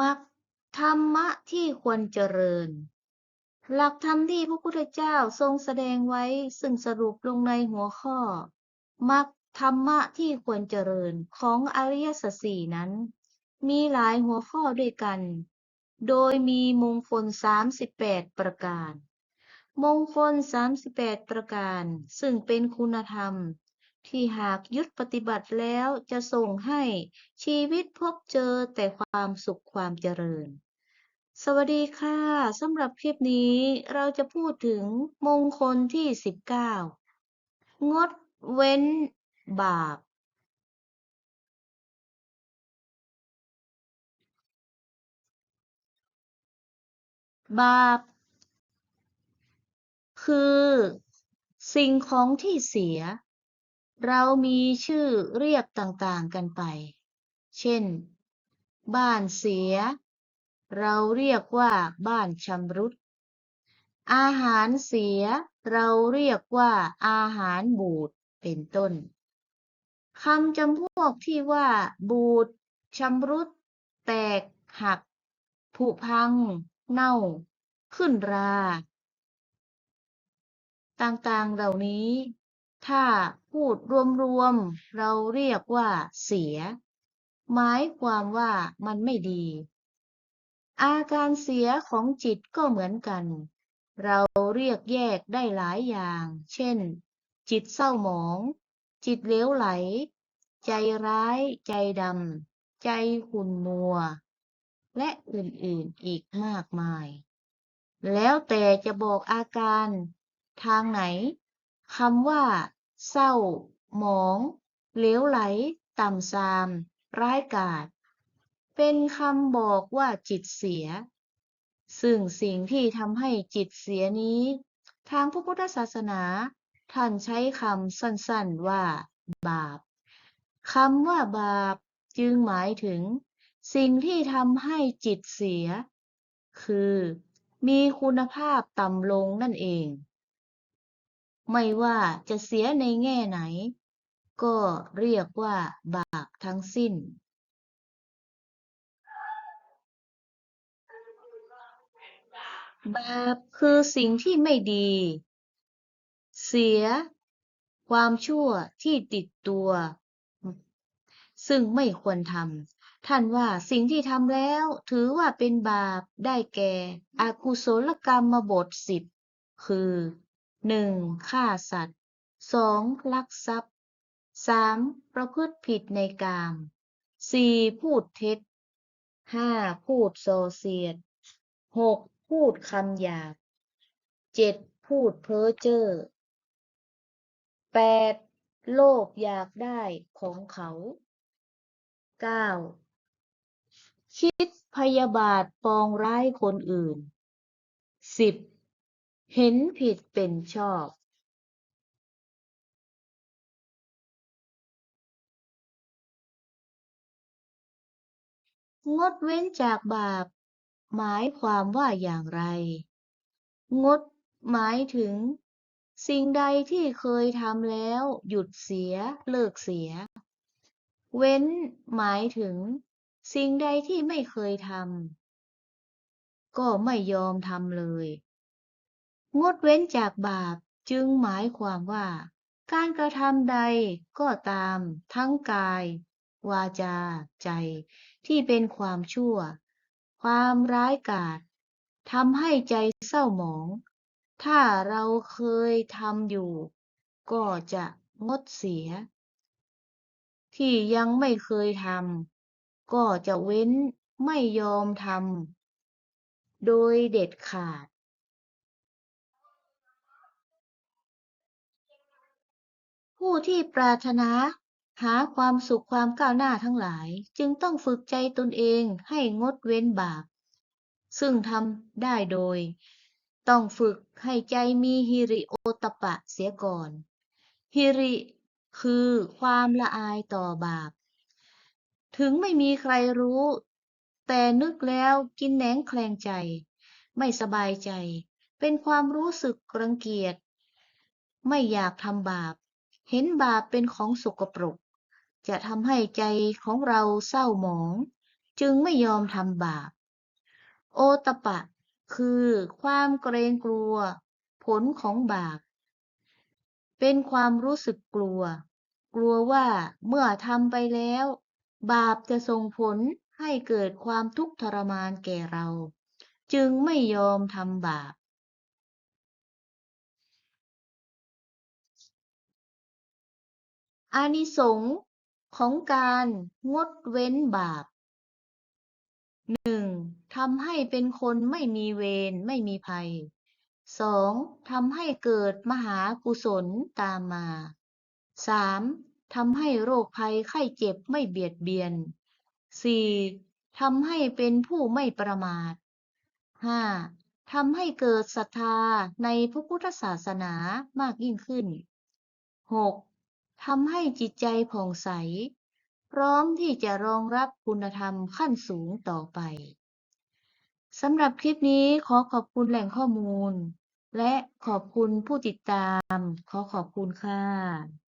มรรคธรรมะที่ควรเจริญ หลักธรรมที่พระพุทธเจ้าทรงแสดงไว้ซึ่งสรุปลงในหัวข้อมรรคธรรมะที่ควรเจริญของอริยสัจสี่นั้น มีหลายหัวข้อด้วยกัน โดยมีมงคล 38 ประการ มงคล 38 ประการ ซึ่งเป็นคุณธรรม ที่หากยึดปฏิบัติแล้วจะส่งให้ชีวิตพบเจอแต่ความสุขความเจริญ สวัสดีค่ะสำหรับคลิปนี้เราจะพูดถึงมงคลที่ 19 งดเว้นบาปบาป คือ สิ่งของที่เสีย เรามีชื่อเรียกต่างๆกันไป เช่น บ้านเสีย เราเรียกว่าบ้านชำรุด อาหารเสีย เราเรียกว่าอาหารบูด เป็นต้นคำจำพวกที่ว่า บูดชำรุด แตก หัก ผุพัง เน่า ขึ้นรา ต่างๆ เหล่านี้ ถ้าพูดรวมๆ เราเรียกว่าเสีย หมายความว่ามันไม่ดี อาการเสียของจิตก็เหมือนกัน เราเรียกแยกได้หลายอย่าง เช่น จิตเศร้าหมอง จิตเลวไหล ใจร้าย ใจดำ ใจขุ่นมัว และอื่นๆอีกมากมาย แล้วแต่จะบอกอาการทางไหน คำว่า เศร้า หมองเหลวไหล ต่ำทราม ร้ายกาจเป็นคำบอกว่าจิตเสีย ซึ่งสิ่งที่ทำให้จิตเสียนี้ ทางพระพุทธศาสนา ท่านใช้คำสั้นๆว่า บาปคำว่าบาปจึงหมายถึง สิ่งที่ทำให้จิตเสีย คือ มีคุณภาพต่ำลงนั่นเอง ไม่ว่าจะเสียในแง่ไหน ก็เรียกว่าบาปทั้งสิ้น บาปคือสิ่งที่ไม่ดี เสีย ความชั่วที่ติดตัว ซึ่งไม่ควรทำท่านว่าสิ่งที่ทำแล้วถือว่าเป็นบาปได้แก่อากุศลกรรมบทสิบคือ หนึ่งฆ่าสัตว์สองลักทรัพย์สามประพฤติผิดในกามสี่พูดเท็จห้าพูดส่อเสียดหกพูดคำหยาบเจ็ดพูดเพ้อเจ้อแปดโลภอยากได้ของเขาเก้าคิดพยาบาทปองร้ายคนอื่นสิบ เห็นผิดเป็นชอบงดเว้นจากบาป หมายความว่าอย่างไร งดหมายถึง สิ่งใดที่เคยทำแล้ว หยุดเสีย เลิกเสีย เว้น หมายถึง สิ่งใดที่ไม่เคยทำก็ไม่ยอมทำเลย งดเว้นจากบาปจึงหมายความว่า การกระทำใดก็ตาม ทั้งกาย วาจา ใจ ที่เป็นความชั่ว ความร้ายกาจทำให้ใจเศร้าหมอง ถ้าเราเคยทำอยู่ ก็จะงดเสีย ที่ยังไม่เคยทำก็จะเว้นไม่ยอมทำโดยเด็ดขาด ผู้ที่ปรารถนา หาความสุขความก้าวหน้าทั้งหลาย จึงต้องฝึกใจตนเองให้งดเว้นบาป ซึ่งทำได้โดย ต้องฝึกให้ใจมีฮิริโอตปะเสียก่อน ฮิริคือความละอายต่อบาป ถึงไม่มีใครรู้ แต่นึกแล้วกินแหนงแคลงใจ ไม่สบายใจ เป็นความรู้สึกรังเกียจ ไม่อยากทำบาป เห็นบาปเป็นของสกปรก จะทำให้ใจของเราเศร้าหมอง จึงไม่ยอมทำบาป โอตปะ คือความเกรงกลัว ผลของบาป เป็นความรู้สึกกลัว กลัวว่าเมื่อทำไปแล้ว บาปจะส่งผลให้เกิดความทุกข์ทรมานแก่เรา จึงไม่ยอมทำบาป อานิสงส์ของการงดเว้นบาปหนึ่งทำให้เป็นคนไม่มีเวรไม่มีภัยสองทำให้เกิดมหากุศลตามมาสามทำให้โรคภัยไข้เจ็บไม่เบียดเบียนสี่ทำให้เป็นผู้ไม่ประมาทห้าทำให้เกิดศรัทธาในพระพุทธศาสนามากยิ่งขึ้นหก ทำให้จิตใจผ่องใส พร้อมที่จะรองรับคุณธรรมขั้นสูงต่อไปสำหรับคลิปนี้ขอขอบคุณแหล่งข้อมูล และขอบคุณผู้ติดตาม ขอขอบคุณค่ะ